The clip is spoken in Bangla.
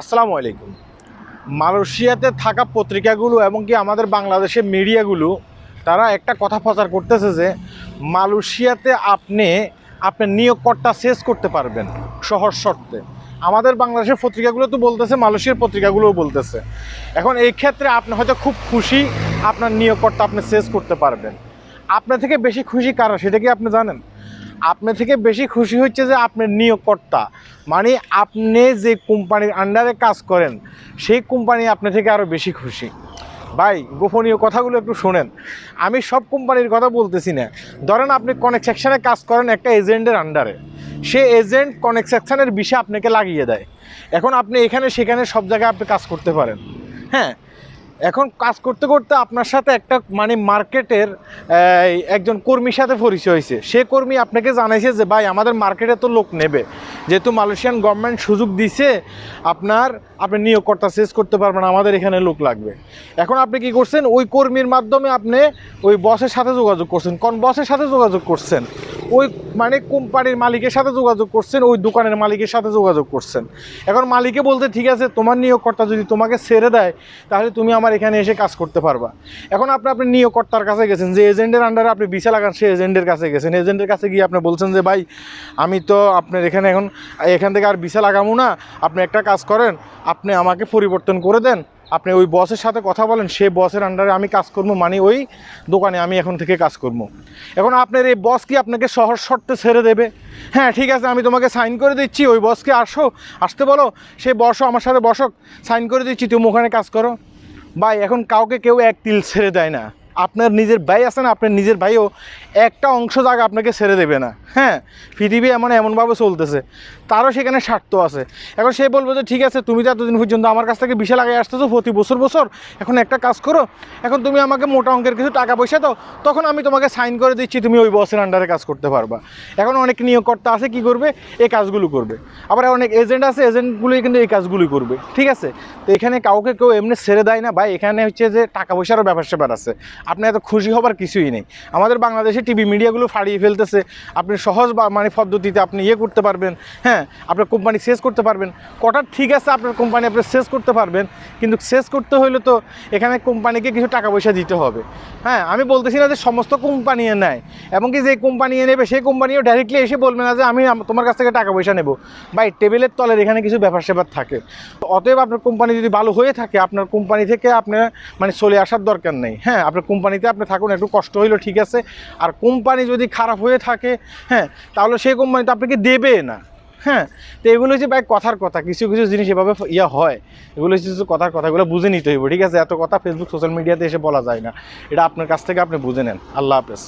আসসালামু আলাইকুম। মালয়েশিয়াতে থাকা পত্রিকাগুলো এবং কি আমাদের বাংলাদেশের মিডিয়াগুলো, তারা একটা কথা প্রচার করতেছে যে, মালয়েশিয়াতে আপনি আপনার নিয়োগকর্তা শেষ করতে পারবেন সহজ শর্তে। আমাদের বাংলাদেশের পত্রিকাগুলো তো বলতেছে, মালয়েশিয়ার পত্রিকাগুলোও বলতেছে। এখন এই ক্ষেত্রে আপনি হয়তো খুব খুশি, আপনার নিয়োগকর্তা আপনি শেষ করতে পারবেন। আপনার থেকে বেশি খুশি কারা, সেটা কি আপনি জানেন? আপনার থেকে বেশি খুশি হচ্ছে যে আপনার নিয়োগকর্তা। মানে আপনি যে কোম্পানির আন্ডারে কাজ করেন, সেই কোম্পানি আপনার থেকে আরও বেশি খুশি। ভাই, গোপনীয় কথাগুলো একটু শোনেন। আমি সব কোম্পানির কথা বলতেছি না। ধরেন আপনি কনেক সেকশনে কাজ করেন একটা এজেন্টের আন্ডারে সে এজেন্ট কনেক সেকশনের বিষয়ে আপনাকে লাগিয়ে দেয়। এখন আপনি এখানে, সেখানে সব জায়গায় আপনি কাজ করতে পারেন। হ্যাঁ? এখন কাজ করতে করতে আপনার সাথে একটা মানে মার্কেটের একজন কর্মীর সাথে পরিচয় হয়েছে। সে কর্মী আপনাকে জানাইছে যে, ভাই, আমাদের মার্কেটে তো লোক নেবে। যেহেতু মালয়েশিয়ান গভর্নমেন্ট সুযোগ দিছে, আপনার, আপনি নিয়োগকর্তা শেষ করতে পারবেন, আমাদের এখানে লোক লাগবে। এখন আপনি কি করছেন? ওই কর্মীর মাধ্যমে আপনি ওই বসের সাথে যোগাযোগ করছেন। কোন বসের সাথে যোগাযোগ করছেন? ওই মানে কোম্পানির মালিকের সাথে যোগাযোগ করছেন, ওই দোকানের মালিকের সাথে যোগাযোগ করছেন। এখন মালিকে বলতে ঠিক আছে, তোমার নিয়োগকর্তা যদি তোমাকে ছেড়ে দেয়, তাহলে তুমি আমার এখানে এসে কাজ করতে পারবা। এখন আপনি আপনি নিয়োগকর্তার কাছে গেছেন, যে এজেন্টের আন্ডারে আপনি বিছা লাগান সে এজেন্টের কাছে গেছেন। এজেন্টের কাছে গিয়ে আপনি বলছেন যে, ভাই, আমি তো আপনার এখানে এখন, এখান থেকে আর বিছা লাগাবো না। আপনি একটা কাজ করেন, আপনি আমাকে পরিবর্তন করে দেন। আপনি ওই বসের সাথে কথা বলেন, সে বসের আন্ডারে আমি কাজ করব মানে ওই দোকানে আমি এখন থেকে কাজ করব। এখন আপনার এই বস কি আপনাকে সহজ শর্তে ছেড়ে দেবে? হ্যাঁ ঠিক আছে, আমি তোমাকে সাইন করে দিচ্ছি, ওই বসকে আসো, আসতে বলো সেই বসো, আমার সাথে বসক সাইন করে দিচ্ছি, তুমি ওখানে কাজ করো। ভাই এখন কাউকে কেউ এক তিল ছেড়ে দেয় না। আপনার নিজের ভাই আছে না, আপনার নিজের ভাইও একটা অংশ জায়গা আপনাকে ছেড়ে দেবে না। হ্যাঁ পৃথিবী এমন এমনভাবে চলতেছে, তারও সেখানে স্বার্থ আছে। এখন সে বলব যে, ঠিক আছে, তুমি তো এতদিন পর্যন্ত আমার কাছ থেকে বিশাল আগে আসতেছো, প্রতি বছর বছর এখন একটা কাজ করো, এখন তুমি আমাকে মোটা অঙ্কের কিছু টাকা পয়সা দাও, তখন আমি তোমাকে সাইন করে দিচ্ছি, তুমি ওই বসের আন্ডারে কাজ করতে পারবা। এখন অনেক নিয়োগকর্তা আছে, কি করবে? এই কাজগুলো করবে। আবার অনেক এজেন্ট আছে এজেন্টগুলো কিন্তু এই কাজগুলোই করবে, ঠিক আছে? তো এখানে কাউকে কেউ এমনি ছেড়ে দেয় না, ভাই, এখানে হচ্ছে যে টাকা পয়সারও ব্যাপার স্যাপার আছে। আপনি এত খুশি হবার কিছুই নেই। আমাদের বাংলাদেশে টিভি মিডিয়াগুলো ফাড়িয়ে ফেলতেছে। আপনি সহজ মানে পদ্ধতিতে আপনি ইয়ে করতে পারবেন হ্যাঁ আপনার কোম্পানি শেষ করতে পারবেন। কটা ঠিক আছে আপনার কোম্পানি আপনি শেষ করতে পারবেন, কিন্তু শেষ করতে হলে তো এখানে কোম্পানিকে কিছু টাকা পয়সা দিতে হবে। হ্যাঁ আমি বলতেছি না যে সমস্ত কোম্পানি নেয় এবং কি যে কোম্পানি নেবে, সেই কোম্পানিও ডাইরেক্টলি এসে বলবে না যে আমি তোমার কাছ থেকে টাকা পয়সা নেব। ভাই টেবিলের তলের এখানে কিছু ব্যাপার স্যাপার থাকে। অতএব আপনার কোম্পানি যদি ভালো হয়ে থাকে, আপনার কোম্পানি থেকে আপনার মানে চলে আসার দরকার নেই। হ্যাঁ আপনার কোম্পানিতে আপনি থাকুন, একটু কষ্ট হইল ঠিক আছে। আর কোম্পানি যদি খারাপ হয়ে থাকে হ্যাঁ তাহলে সেই কোম্পানি তো আপনাকে দেবে না। হ্যাঁ তো এগুলো হচ্ছে ভাই কথার কথা, কিছু কিছু জিনিস এভাবে ইয়া হয়। এগুলো হচ্ছে কথার কথাগুলো বুঝে নিতে হইব, ঠিক আছে? এত কথা ফেসবুক সোশ্যাল মিডিয়াতে এসে বলা যায় না। এটা আপনার কাছ থেকে আপনি বুঝে নেন। আল্লাহ হাফেজ।